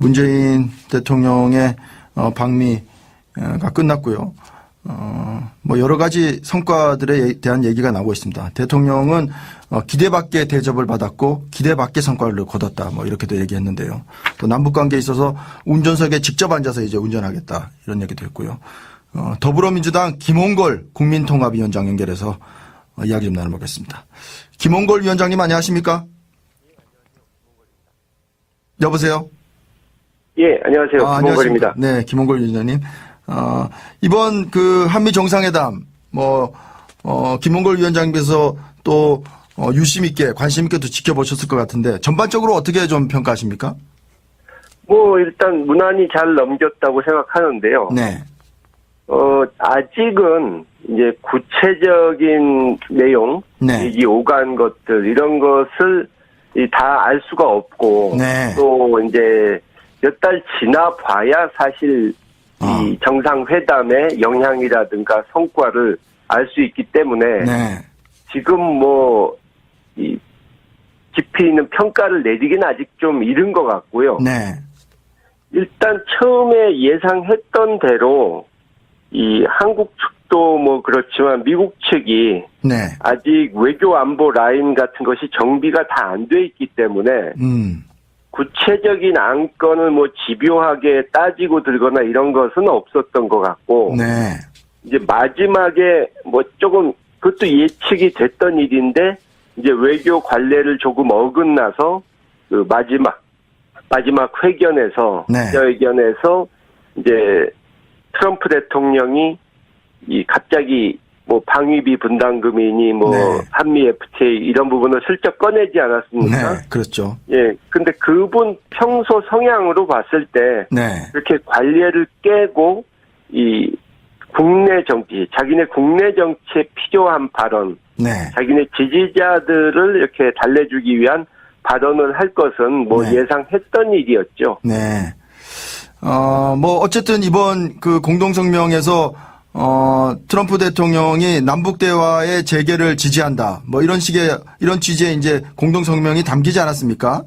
문재인 대통령의 어, 방미가 끝났고요. 어, 뭐 여러 가지 성과들에 대한 얘기가 나오고 있습니다. 대통령은 어, 기대밖의 대접을 받았고 기대밖의 성과를 거뒀다. 뭐 이렇게도 얘기했는데요. 또 남북 관계에 있어서 운전석에 직접 앉아서 이제 운전하겠다 이런 얘기도 했고요. 어, 더불어민주당 김홍걸 국민통합위원장 연결해서 어, 이야기 좀 나눠보겠습니다. 김홍걸 위원장님 안녕하십니까? 여보세요? 예, 안녕하세요. 아. 안녕하십니까. 네, 김홍걸 위원장님. 어, 이번 그 한미 정상회담, 뭐, 어, 김홍걸 위원장님께서 또, 어, 유심 있게, 관심 있게 도 지켜보셨을 것 같은데, 전반적으로 어떻게 좀 평가하십니까? 뭐 일단 무난히 잘 넘겼다고 생각하는데요. 네. 어, 아직은 이제 구체적인 내용, 네. 이 오간 것들 이런 것을 다 알 수가 없고 네. 또 이제 몇 달 지나 봐야 사실 어. 이 정상회담의 영향이라든가 성과를 알 수 있기 때문에 네. 지금 뭐, 이, 깊이 있는 평가를 내리기는 아직 좀 이른 것 같고요. 네. 일단 처음에 예상했던 대로 이 한국 측도 뭐 그렇지만 미국 측이 네. 아직 외교 안보 라인 같은 것이 정비가 다 안 돼 있기 때문에 음. 구체적인 안건을 뭐 집요하게 따지고 들거나 이런 것은 없었던 것 같고 네. 이제 마지막에 뭐 조금 그것도 예측이 됐던 일인데 이제 외교 관례를 조금 어긋나서 그 마지막 마지막 회견에서 네. 기자회견에서 이제 트럼프 대통령이 이 갑자기 뭐 방위비 분담금이니 뭐 네. 한미 FTA 이런 부분을 슬쩍 꺼내지 않았습니까? 네. 그렇죠. 예. 근데 그분 평소 성향으로 봤을 때 네. 이렇게 관례를 깨고 이 국내 정치, 자기네 국내 정치에 필요한 발언, 네. 자기네 지지자들을 이렇게 달래주기 위한 발언을 할 것은 뭐 네. 예상했던 일이었죠. 네. 어, 뭐, 어쨌든 이번 그 공동성명에서, 어, 트럼프 대통령이 남북 대화의 재개를 지지한다. 뭐 이런 식의, 이런 취지의 이제 공동 성명이 담기지 않았습니까?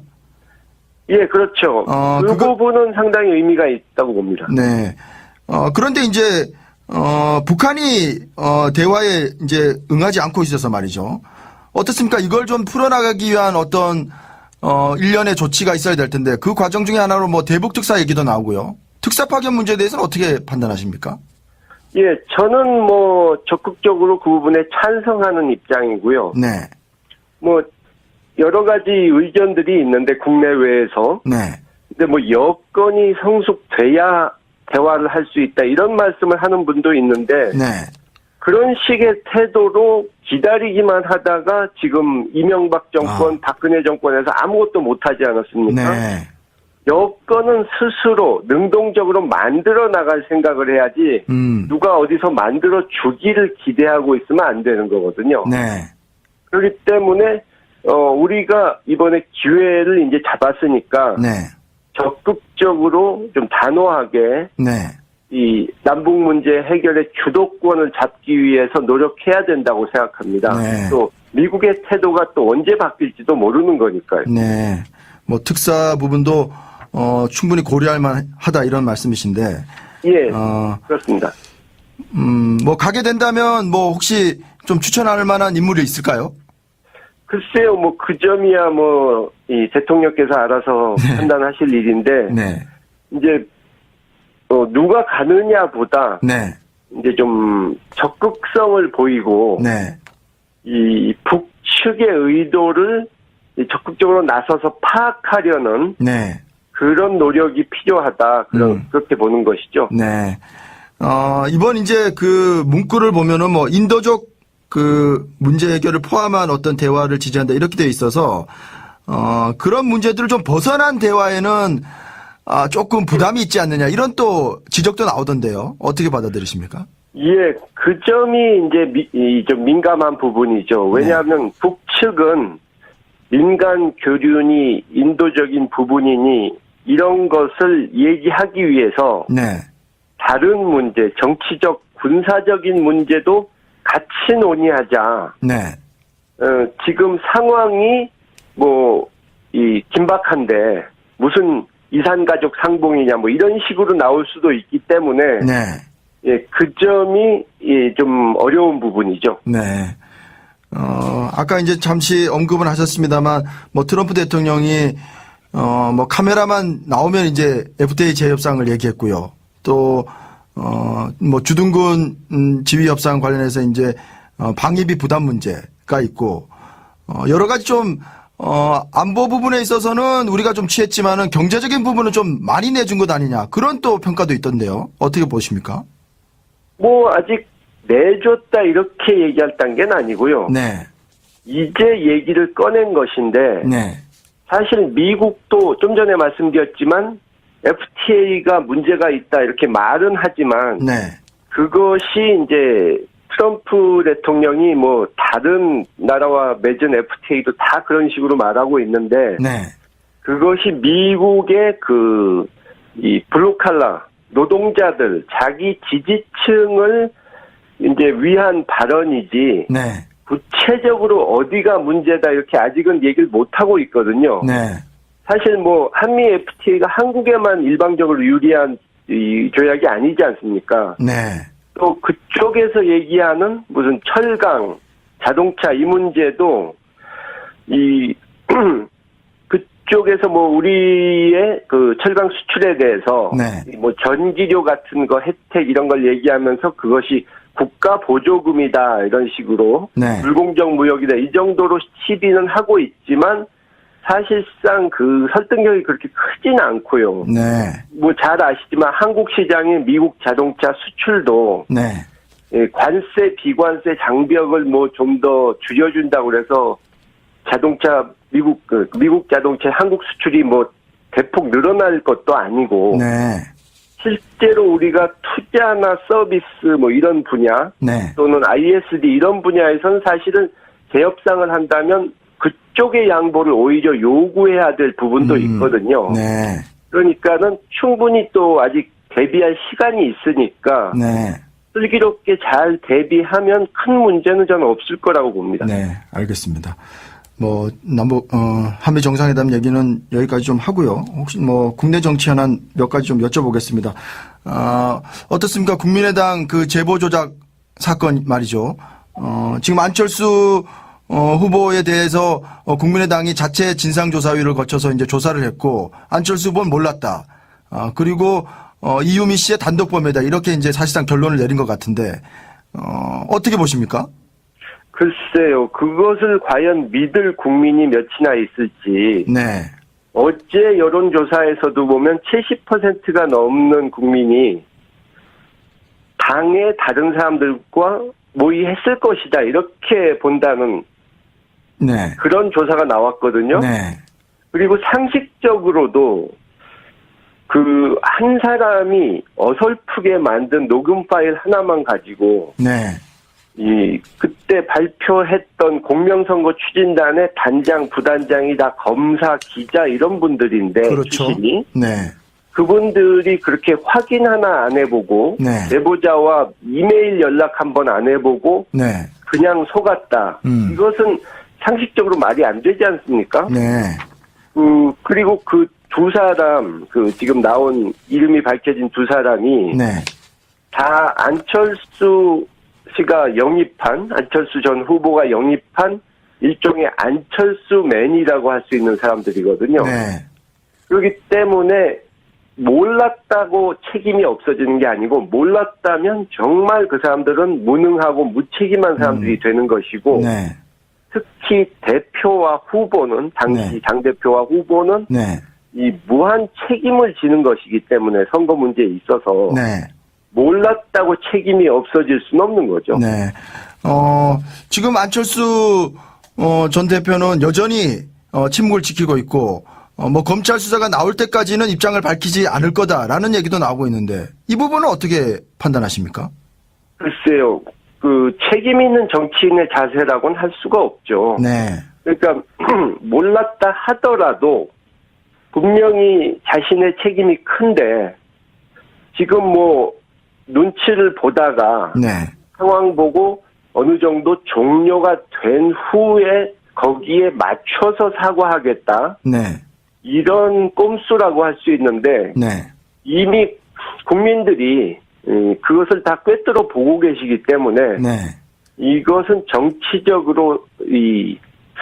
예, 그렇죠. 어, 그 그거- 부분은 상당히 의미가 있다고 봅니다. 네. 어, 그런데 이제, 어, 북한이, 어, 대화에 이제 응하지 않고 있어서 말이죠. 어떻습니까? 이걸 좀 풀어나가기 위한 어떤, 어, 일련의 조치가 있어야 될 텐데, 그 과정 중에 하나로 뭐 대북 특사 얘기도 나오고요. 특사 파견 문제에 대해서는 어떻게 판단하십니까? 예, 저는 뭐 적극적으로 그 부분에 찬성하는 입장이고요. 네. 뭐 여러 가지 의견들이 있는데 국내외에서 네. 근데 뭐 여건이 성숙돼야 대화를 할 수 있다 이런 말씀을 하는 분도 있는데 네. 그런 식의 태도로 기다리기만 하다가 지금 이명박 정권, 아. 박근혜 정권에서 아무것도 못하지 않았습니까? 네. 여건은 스스로 능동적으로 만들어 나갈 생각을 해야지 음. 누가 어디서 만들어 주기를 기대하고 있으면 안 되는 거거든요. 네. 그렇기 때문에 어 우리가 이번에 기회를 이제 잡았으니까 네. 적극적으로 좀 단호하게 네. 이 남북 문제 해결의 주도권을 잡기 위해서 노력해야 된다고 생각합니다. 네. 또 미국의 태도가 또 언제 바뀔지도 모르는 거니까요. 네. 뭐 특사 부분도 어, 충분히 고려할 만하다 이런 말씀이신데, 예, 어, 그렇습니다. 음, 뭐 가게 된다면 뭐 혹시 좀 추천할 만한 인물이 있을까요? 글쎄요, 뭐 그 점이야 뭐 이 대통령께서 알아서 판단하실 일인데 네. 이제 어, 누가 가느냐보다 네. 이제 좀 적극성을 보이고 네. 이 북측의 의도를 이 적극적으로 나서서 파악하려는 네. 그런 노력이 필요하다 그런 음. 그렇게 보는 것이죠. 네. 어, 이번 이제 그 문구를 보면은 뭐 인도적 그 문제 해결을 포함한 어떤 대화를 지지한다 이렇게 되어 있어서 어, 그런 문제들을 좀 벗어난 대화에는 아, 조금 부담이 있지 않느냐 이런 또 지적도 나오던데요. 어떻게 받아들이십니까? 예, 그 점이 이제 미, 이, 좀 민감한 부분이죠. 왜냐하면 북측은 민간 교륜이 인도적인 부분이니 이런 것을 얘기하기 위해서 네. 다른 문제, 정치적, 군사적인 문제도 같이 논의하자. 네. 어, 지금 상황이 뭐, 이, 긴박한데, 무슨 이산가족 상봉이냐 뭐 이런 식으로 나올 수도 있기 때문에 네. 예, 그 점이 예, 좀 어려운 부분이죠. 네. 어, 아까 이제 잠시 언급은 하셨습니다만, 뭐 트럼프 대통령이, 어, 뭐 카메라만 나오면 이제 FTA 재협상을 얘기했고요. 또, 어, 뭐 주둔군 음, 지휘 협상 관련해서 이제 어, 방위비 부담 문제가 있고, 어, 여러 가지 좀, 어, 안보 부분에 있어서는 우리가 좀 취했지만은 경제적인 부분은 좀 많이 내준 것 아니냐. 그런 또 평가도 있던데요. 어떻게 보십니까? 뭐 아직 내줬다 이렇게 얘기할 단계는 아니고요. 네. 이제 얘기를 꺼낸 것인데 네. 사실 미국도 좀 전에 말씀드렸지만 FTA가 문제가 있다 이렇게 말은 하지만 네. 그것이 이제 트럼프 대통령이 뭐 다른 나라와 맺은 FTA도 다 그런 식으로 말하고 있는데 네. 그것이 미국의 그 이 블루칼라 노동자들 자기 지지층을 이제 위한 발언이지 네. 구체적으로 어디가 문제다 이렇게 아직은 얘기를 못 하고 있거든요. 네. 사실 뭐 한미 FTA가 한국에만 일방적으로 유리한 이 조약이 아니지 않습니까? 네. 또 그쪽에서 얘기하는 무슨 철강, 자동차 이 문제도 이 그쪽에서 뭐 우리의 그 철강 수출에 대해서 네. 뭐 전기료 같은 거 혜택 이런 걸 얘기하면서 그것이 국가 보조금이다 이런 식으로 네. 불공정 무역이다 이 정도로 시비는 하고 있지만 사실상 그 설득력이 그렇게 크진 않고요. 네. 뭐 잘 아시지만 한국 시장의 미국 자동차 수출도 네. 예, 관세 비관세 장벽을 뭐 좀 더 줄여준다고 그래서 자동차 미국 그 미국 자동차 한국 수출이 뭐 대폭 늘어날 것도 아니고 네. 실제로 우리가 투자나 서비스 뭐 이런 분야 네. 또는 ISD 이런 분야에선 사실은 재협상을 한다면 그쪽의 양보를 오히려 요구해야 될 부분도 음, 있거든요. 네. 그러니까는 충분히 또 아직 대비할 시간이 있으니까 네. 슬기롭게 잘 대비하면 큰 문제는 저는 없을 거라고 봅니다. 네. 알겠습니다. 뭐 남북 어 한미 정상회담 얘기는 여기까지 좀 하고요. 혹시 뭐 국내 정치 현안 몇 가지 좀 여쭤보겠습니다. 아, 어떻습니까? 국민의당 그 제보 조작 사건 말이죠. 어, 지금 안철수 어, 후보에 대해서 어, 국민의당이 자체 진상조사위를 거쳐서 이제 조사를 했고 안철수 후보는 몰랐다. 아, 그리고 어, 이유미 씨의 단독 범죄다. 이렇게 이제 사실상 결론을 내린 것 같은데 어, 어떻게 보십니까? 글쎄요, 그것을 과연 믿을 국민이 몇이나 있을지. 네. 어제 여론조사에서도 보면 70%가 넘는 국민이 당의 다른 사람들과 모의했을 것이다. 이렇게 본다는 네. 그런 조사가 나왔거든요. 네. 그리고 상식적으로도 그 한 사람이 어설프게 만든 녹음 파일 하나만 가지고 네. 이 그때 발표했던 공명선거 추진단의 단장, 부단장이 다 검사, 기자 이런 분들인데 그렇죠. 출신이 네. 그분들이 그렇게 확인 하나 안 해보고 네. 제보자와 이메일 연락 한번 안 해보고 네. 그냥 속았다. 음. 이것은 상식적으로 말이 안 되지 않습니까? 네. 그 그리고 그 두 사람 그 지금 나온 이름이 밝혀진 두 사람이 네. 다 안철수 씨가 영입한 안철수 전 후보가 영입한 일종의 안철수 맨이라고 할 수 있는 사람들이거든요. 네. 그렇기 때문에 몰랐다고 책임이 없어지는 게 아니고 몰랐다면 정말 그 사람들은 무능하고 무책임한 사람들이 되는 것이고 네. 특히 대표와 후보는 당시 네. 당 대표와 후보는 네. 이 무한 책임을 지는 것이기 때문에 선거 문제에 있어서 네. 몰랐다고 책임이 없어질 수는 없는 거죠. 네. 어, 지금 안철수 어, 전 대표는 여전히 어, 침묵을 지키고 있고 어, 뭐 검찰 수사가 나올 때까지는 입장을 밝히지 않을 거다라는 얘기도 나오고 있는데 이 부분은 어떻게 판단하십니까? 글쎄요, 그 책임 있는 정치인의 자세라고는 할 수가 없죠. 네. 그러니까 몰랐다 하더라도 분명히 자신의 책임이 큰데 지금 뭐 눈치를 보다가 네. 상황 보고 어느 정도 종료가 된 후에 거기에 맞춰서 사과하겠다. 네. 이런 꼼수라고 할 수 있는데 네. 이미 국민들이 음, 그것을 다 꿰뚫어 보고 계시기 때문에 네. 이것은 정치적으로 이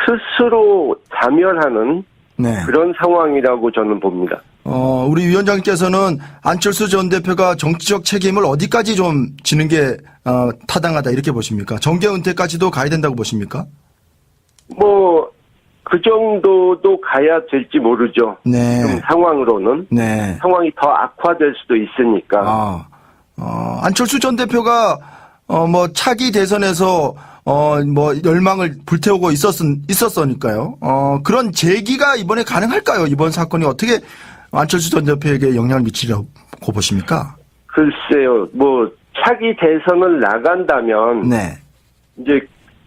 스스로 자멸하는 네. 그런 상황이라고 저는 봅니다. 어, 우리 위원장께서는 안철수 전 대표가 정치적 책임을 어디까지 좀 지는 게 어, 타당하다 이렇게 보십니까? 정계 은퇴까지도 가야 된다고 보십니까? 뭐 그 정도도 가야 될지 모르죠. 네. 지금 상황으로는 네. 상황이 더 악화될 수도 있으니까. 아, 어, 안철수 전 대표가 어, 뭐 차기 대선에서 어, 뭐 열망을 불태우고 있었 있었으니까요. 어, 그런 제기가 이번에 가능할까요? 이번 사건이 어떻게 안철수 전 대표에게 영향을 미치려고 보십니까? 글쎄요, 뭐 차기 대선을 나간다면 네. 이제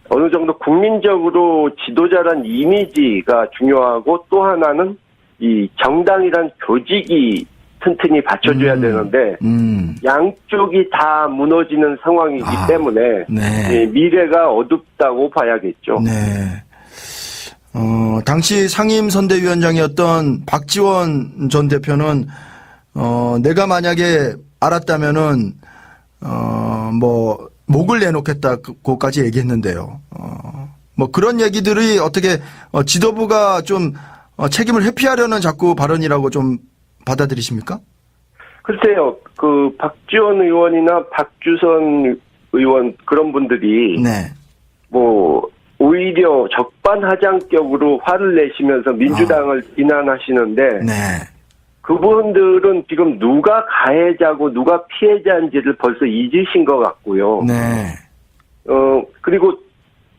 어느 정도 국민적으로 지도자란 이미지가 중요하고 또 하나는 이 정당이란 조직이 튼튼히 받쳐줘야 음. 되는데 음. 양쪽이 다 무너지는 상황이기 아, 때문에 네. 예, 미래가 어둡다고 봐야겠죠. 네. 어, 당시 상임 선대위원장이었던 박지원 전 대표는 어, 내가 만약에 알았다면은 어, 뭐 목을 내놓겠다고까지 얘기했는데요. 어, 뭐 그런 얘기들이 어떻게 어, 지도부가 좀 어, 책임을 회피하려는 자꾸 발언이라고 좀 받아들이십니까? 글쎄요, 그 박지원 의원이나 박주선 의원 그런 분들이 네. 뭐 오히려 적반하장격으로 화를 내시면서 민주당을 비난하시는데 네. 그분들은 지금 누가 가해자고 누가 피해자인지를 벌써 잊으신 것 같고요. 네. 어 그리고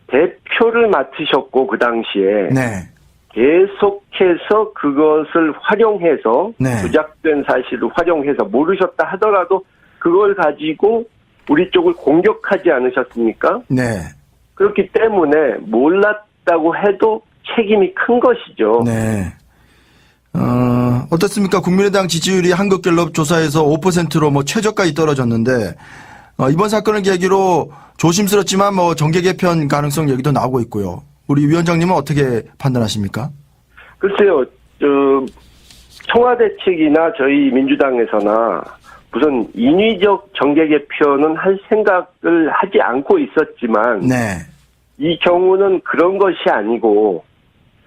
대표를 맡으셨고 그 당시에 네. 계속해서 그것을 활용해서 네. 조작된 사실을 활용해서 모르셨다 하더라도 그걸 가지고 우리 쪽을 공격하지 않으셨습니까? 네. 그렇기 때문에 몰랐다고 해도 책임이 큰 것이죠. 네. 어, 어떻습니까? 국민의당 지지율이 한국갤럽 조사에서 5%로 뭐 최저까지 떨어졌는데, 어, 이번 사건을 계기로 조심스럽지만 뭐 정계 개편 가능성 얘기도 나오고 있고요. 우리 위원장님은 어떻게 판단하십니까? 글쎄요, 저, 청와대 측이나 저희 민주당에서나 무슨 인위적 정계 개편은 할 생각을 하지 않고 있었지만 네. 이 경우는 그런 것이 아니고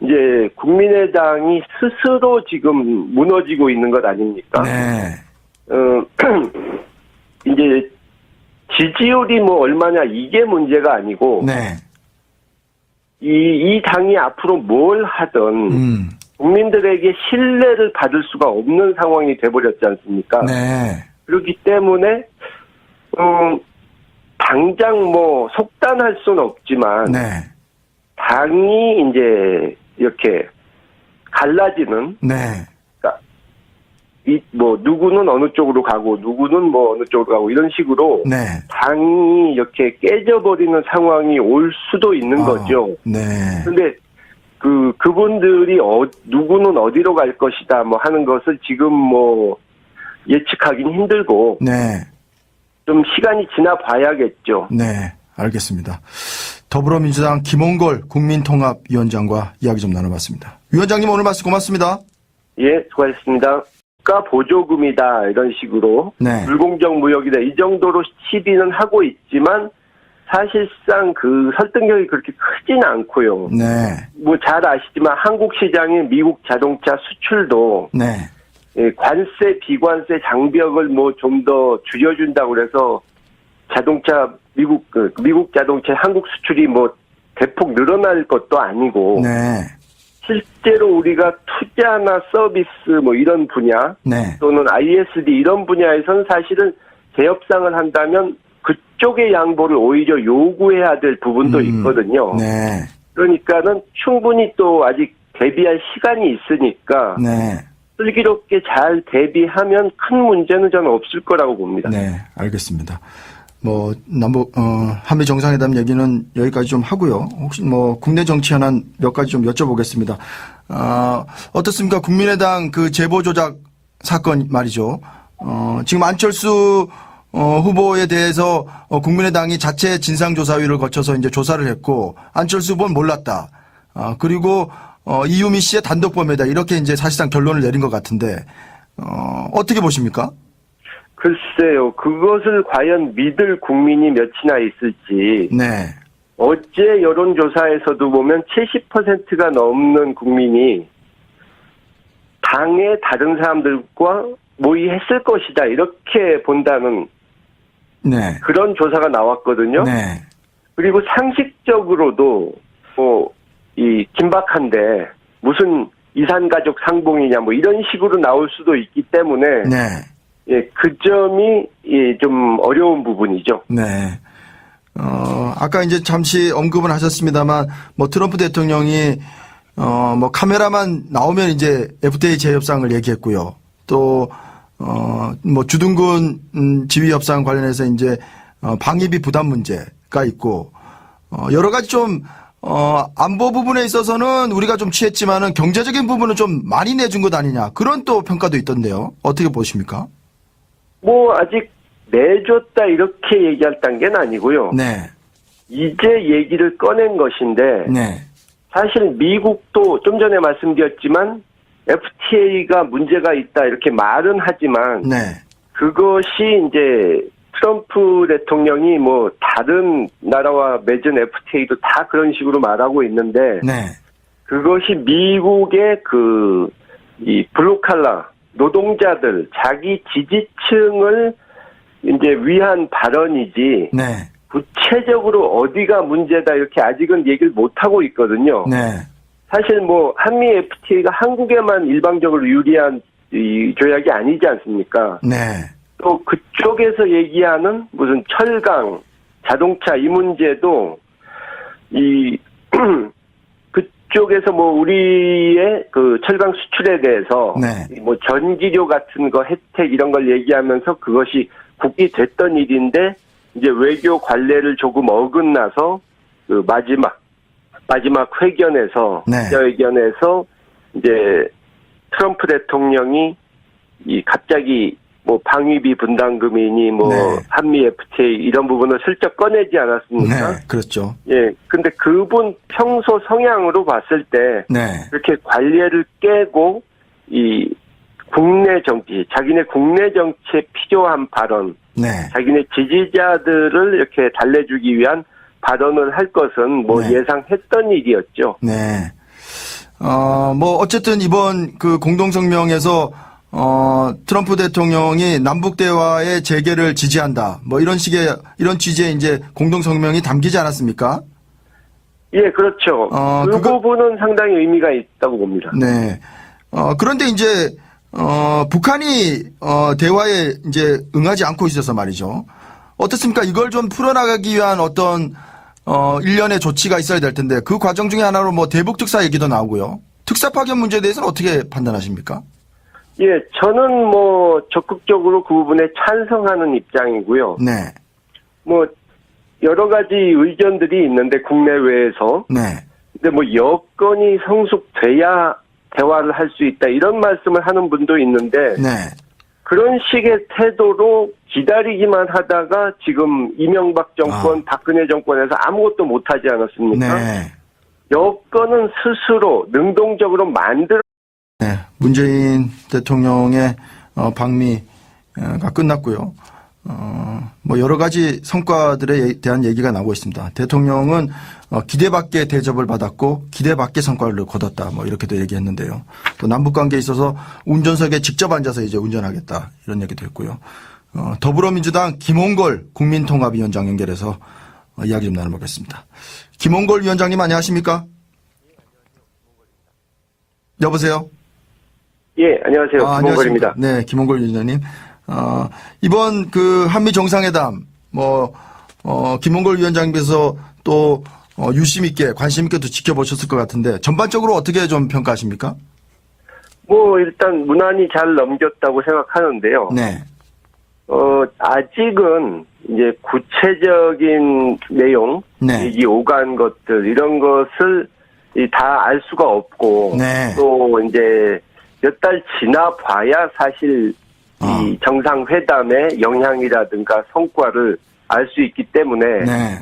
이제 국민의당이 스스로 지금 무너지고 있는 것 아닙니까? 네. 어, 이제 지지율이 뭐 얼마냐 이게 문제가 아니고 네. 이, 이 당이 앞으로 뭘 하든 음. 국민들에게 신뢰를 받을 수가 없는 상황이 돼버렸지 않습니까? 네. 그렇기 때문에 음, 당장 뭐 속단할 수는 없지만 네. 당이 이제 이렇게 갈라지는 네. 이뭐 누구는 어느 쪽으로 가고 누구는 뭐 어느 쪽으로 가고 이런 식으로 네. 당이 이렇게 깨져버리는 상황이 올 수도 있는 아, 거죠. 네. 근데 그 그분들이 어 누구는 어디로 갈 것이다 뭐 하는 것을 지금 뭐 예측하기는 힘들고 네. 좀 시간이 지나 봐야겠죠. 네. 알겠습니다. 더불어민주당 김홍걸 국민통합위원장과 이야기 좀 나눠봤습니다. 위원장님 오늘 말씀 고맙습니다. 예, 수고하셨습니다. 국가 보조금이다 이런 식으로 네. 불공정 무역이다 이 정도로 시비는 하고 있지만 사실상 그 설득력이 그렇게 크진 않고요. 네. 뭐 잘 아시지만 한국 시장의 미국 자동차 수출도 네. 예, 관세 비관세 장벽을 뭐 좀 더 줄여준다고 그래서 자동차 미국 그 미국 자동차 한국 수출이 뭐 대폭 늘어날 것도 아니고 네. 실제로 우리가 투자나 서비스 뭐 이런 분야 네. 또는 ISD 이런 분야에선 사실은 재협상을 한다면 그쪽의 양보를 오히려 요구해야 될 부분도 음, 있거든요. 네. 그러니까는 충분히 또 아직 대비할 시간이 있으니까 네. 슬기롭게 잘 대비하면 큰 문제는 저는 없을 거라고 봅니다. 네. 알겠습니다. 뭐, 남북, 어, 한미 정상회담 얘기는 여기까지 좀 하고요. 혹시 뭐, 국내 정치 현안 몇 가지 좀 여쭤보겠습니다. 아, 어떻습니까? 국민의당 그 제보 조작 사건 말이죠. 어, 지금 안철수 어, 후보에 대해서 어, 국민의당이 자체 진상조사위를 거쳐서 이제 조사를 했고, 안철수 후보는 몰랐다. 아, 그리고 어, 이유미 씨의 단독 범죄다 이렇게 이제 사실상 결론을 내린 것 같은데 어, 어떻게 보십니까? 글쎄요, 그것을 과연 믿을 국민이 몇이나 있을지. 네, 어제 여론조사에서도 보면 70%가 넘는 국민이 당의 다른 사람들과 모의했을 것이다. 이렇게 본다는 네, 그런 조사가 나왔거든요. 네, 그리고 상식적으로도 뭐 이 긴박한데 무슨 이산가족 상봉이냐 뭐 이런 식으로 나올 수도 있기 때문에 네, 예, 그 점이 예, 좀 어려운 부분이죠. 네. 어, 아까 이제 잠시 언급은 하셨습니다만 뭐 트럼프 대통령이 어, 뭐 카메라만 나오면 이제 FTA 재협상을 얘기했고요. 또 어, 뭐 주둔군 음, 지휘 협상 관련해서 이제 어, 방위비 부담 문제가 있고 어, 여러 가지 좀 어, 안보 부분에 있어서는 우리가 좀 취했지만은 경제적인 부분은 좀 많이 내준 것 아니냐 그런 또 평가도 있던데요. 어떻게 보십니까? 뭐 아직 내줬다 이렇게 얘기할 단계는 아니고요. 네, 이제 얘기를 꺼낸 것인데 네, 사실 미국도 좀 전에 말씀드렸지만 FTA가 문제가 있다 이렇게 말은 하지만 네, 그것이 이제 트럼프 대통령이 뭐 다른 나라와 맺은 FTA도 다 그런 식으로 말하고 있는데 네, 그것이 미국의 그 이 블루칼라 노동자들 자기 지지층을 이제 위한 발언이지 네, 구체적으로 어디가 문제다 이렇게 아직은 얘기를 못 하고 있거든요. 네, 사실 뭐 한미 FTA가 한국에만 일방적으로 유리한 이 조약이 아니지 않습니까? 네. 또 그쪽에서 얘기하는 무슨 철강, 자동차 이 문제도 이 그쪽에서 뭐 우리의 그 철강 수출에 대해서 네. 뭐 전기료 같은 거 혜택 이런 걸 얘기하면서 그것이 국기 됐던 일인데 이제 외교 관례를 조금 어긋나서 그 마지막 마지막 회견에서 네. 기자회견에서 이제 트럼프 대통령이 이 갑자기 뭐 방위비 분담금이니 뭐 네. 한미 FTA 이런 부분을 슬쩍 꺼내지 않았습니까? 네, 그렇죠. 예. 근데 그분 평소 성향으로 봤을 때 네, 그렇게 관례를 깨고 이 국내 정치, 자기네 국내 정치에 필요한 발언, 네, 자기네 지지자들을 이렇게 달래주기 위한 발언을 할 것은 뭐 네. 예상했던 일이었죠. 네. 어, 뭐, 어쨌든 이번 그 공동성명에서, 어, 트럼프 대통령이 남북 대화의 재개를 지지한다. 뭐 이런 식의, 이런 취지의 이제 공동 성명이 담기지 않았습니까? 예, 그렇죠. 어, 그 그거- 부분은 상당히 의미가 있다고 봅니다. 네. 어, 그런데 이제, 어, 북한이, 어, 대화에 이제 응하지 않고 있어서 말이죠. 어떻습니까? 이걸 좀 풀어나가기 위한 어떤, 어, 일련의 조치가 있어야 될 텐데, 그 과정 중에 하나로 뭐 대북 특사 얘기도 나오고요. 특사 파견 문제에 대해서는 어떻게 판단하십니까? 예, 저는 뭐 적극적으로 그 부분에 찬성하는 입장이고요. 네. 뭐 여러 가지 의견들이 있는데 국내외에서 네. 근데 뭐 여건이 성숙돼야 대화를 할 수 있다 이런 말씀을 하는 분도 있는데 네. 그런 식의 태도로 기다리기만 하다가 지금 이명박 정권, 박근혜 정권에서 아무것도 못하지 않았습니까? 네. 여건은 스스로 능동적으로 만들어 네. 문재인 대통령의 어, 방미가 끝났고요. 어, 뭐 여러 가지 성과들에 대한 얘기가 나오고 있습니다. 대통령은 어, 기대 밖의 대접을 받았고 기대 밖의 성과를 거뒀다. 뭐 이렇게도 얘기했는데요. 또 남북 관계에 있어서 운전석에 직접 앉아서 이제 운전하겠다 이런 얘기도 했고요. 어, 더불어민주당 김홍걸 국민통합위원장 연결해서 어, 이야기 좀 나눠보겠습니다. 김홍걸 위원장님 안녕하십니까? 여보세요. 예 안녕하세요 아. 안녕하십니까. 네, 김홍걸 위원장님. 어, 이번 그 한미 정상회담 뭐 어, 김홍걸 위원장님께서 또 어, 유심 있게 관심 있게 도 지켜보셨을 것 같은데 전반적으로 어떻게 좀 평가하십니까? 뭐 일단 무난히 잘 넘겼다고 생각하는데요. 네, 어, 아직은 이제 구체적인 내용, 네. 이 오간 것들, 이런 것을 다 알 수가 없고, 네. 또 이제 몇 달 지나 봐야 사실 어. 이 정상회담의 영향이라든가 성과를 알 수 있기 때문에 네,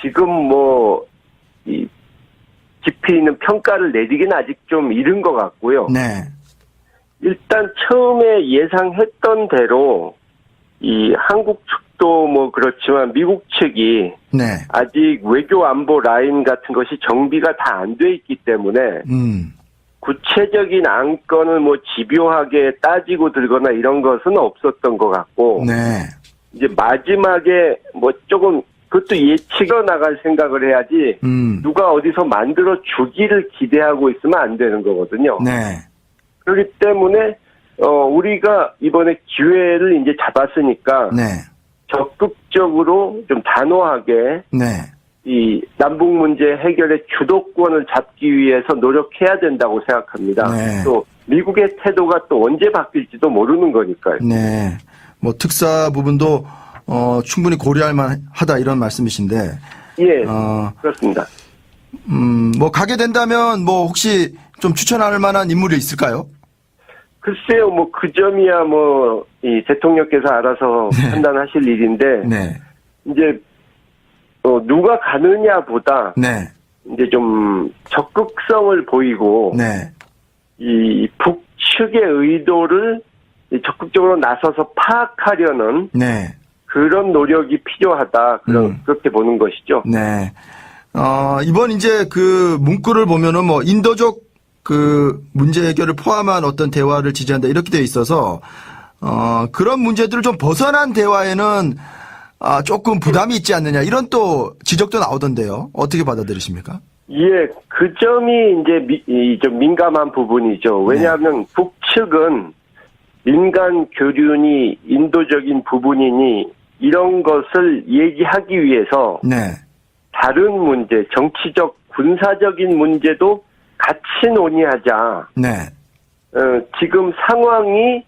지금 뭐, 이 깊이 있는 평가를 내리기는 아직 좀 이른 것 같고요. 네. 일단 처음에 예상했던 대로 이 한국 측도 뭐 그렇지만 미국 측이 네. 아직 외교 안보 라인 같은 것이 정비가 다 안 돼 있기 때문에 음. 구체적인 안건을 뭐 집요하게 따지고 들거나 이런 것은 없었던 것 같고 네. 이제 마지막에 뭐 조금 그것도 예측어 나갈 생각을 해야지 음. 누가 어디서 만들어 주기를 기대하고 있으면 안 되는 거거든요. 네. 그렇기 때문에 어 우리가 이번에 기회를 이제 잡았으니까 네. 적극적으로 좀 단호하게 네. 이 남북 문제 해결의 주도권을 잡기 위해서 노력해야 된다고 생각합니다. 네. 또 미국의 태도가 또 언제 바뀔지도 모르는 거니까요. 네. 뭐 특사 부분도 어, 충분히 고려할 만하다 이런 말씀이신데 예, 어, 그렇습니다. 음, 뭐 가게 된다면 뭐 혹시 좀 추천할 만한 인물이 있을까요? 글쎄요, 뭐 그 점이야 뭐 이 대통령께서 알아서 판단하실 일인데 네. 이제 어, 누가 가느냐보다 네. 이제 좀 적극성을 보이고 네. 이 북측의 의도를 이 적극적으로 나서서 파악하려는 네. 그런 노력이 필요하다 그런 음. 그렇게 보는 것이죠. 네. 어, 이번 이제 그 문구를 보면은 뭐 인도적 그 문제 해결을 포함한 어떤 대화를 지지한다 이렇게 되어 있어서 어, 그런 문제들을 좀 벗어난 대화에는 아, 조금 부담이 있지 않느냐 이런 또 지적도 나오던데요. 어떻게 받아들이십니까? 예, 그 점이 이제 미, 이, 좀 민감한 부분이죠. 왜냐하면 북측은 민간 교륜이 인도적인 부분이니 이런 것을 얘기하기 위해서 네. 다른 문제, 정치적, 군사적인 문제도 같이 논의하자. 네. 어, 지금 상황이